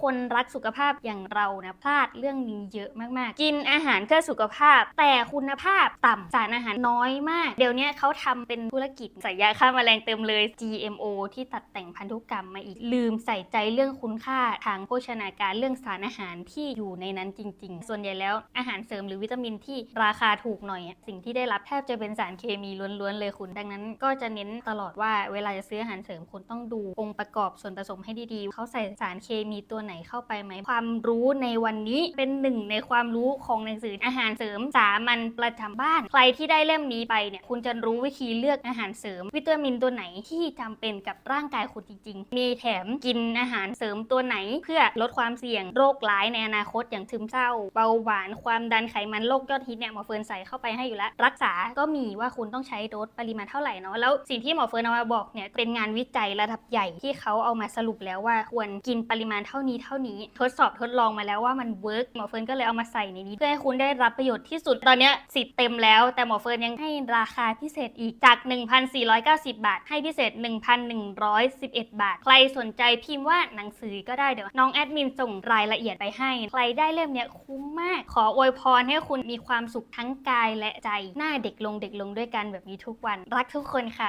คนรักสุขภาพอย่างเรานะพลาดเรื่องนี้เยอะมากๆ กินอาหารเพื่อสุขภาพ แต่คุณภาพต่ำสารอาหารน้อยมาก เดี๋ยวนี้เขาทำเป็นธุรกิจใส่ยาฆ่าแมลงเต็มเลย GMO ที่ตัดแต่งพันธุกรรมมาอีกลืมใส่ใจเรื่องคุณค่าทางโภชนาการเรื่องสารอาหารที่อยู่ในนั้นจริง ๆ ส่วนใหญ่แล้วอาหารเสริมหรือวิตามินที่ราคาถูกหน่อย สิ่งที่ได้รับแทบจะเป็นสารเคมีล้วนๆเลยคุณ ดังนั้นก็จะเน้นตลอดว่าเวลาจะซื้ออาหารเสริมคุณต้องดูองค์ประกอบส่วนผสมให้ดีๆเขาใส่สารเคมีตัวไหนเข้าไปไหม ความรู้ในวันนี้เป็นหนึ่งในความรู้ของหนังสืออาหารเสริมสามัญประจำบ้าน ใครที่ได้เล่มนี้ไปเนี่ยคุณจะรู้วิธีเลือกอาหารเสริม วิตามินตัวไหนที่จำเป็นกับร่างกายคุณจริงๆ มีแถมกินอาหารเสริมตัวไหน เพื่อลดความเสี่ยงโรคร้ายในอนาคตอย่างซึมเศร้า เบาหวานความดันไขมันโรคยอดฮิตเนี่ยหมอเฟิร์นใส่เข้าไปให้อยู่แล้ว รักษาก็มีว่าคุณต้องใช้โดสปริมาณเท่าไหร่เนาะแล้วสิ่งที่หมอเฟิร์นเอามาบอกเนี่ยเป็นงานวิจัยระดับใหญ่ที่เขาเอามาสรุปแล้วว่าควรกินปริมาณเท่านี้เท่านี้ ทดสอบทดลองมาแล้วว่ามันเวิร์กหมอเฟิร์นก็เลยเอามาใส่ในนี้เพื่อให้คุณได้รับประโยชน์ที่สุดตอนนี้สิทธิ์เต็มแล้ว แต่หมอเฟิร์นยังให้ราคาพิเศษอีกจาก 1,490 บาท ให้พิเศษ 1,111 บาท ใครสนใจพิมพ์ว่าหนังสือก็ได้เดี๋ยวน้องแอดมินส่งรายละเอียดไปให้ ใครได้เล่มเนี้ยคุ้มมาก ขออวยพรให้คุณมีความสุขทั้งกายและใจ หน้าเด็กลงเด็กลงด้วยกันแบบนี้ทุกวัน รักทุกคนค่ะ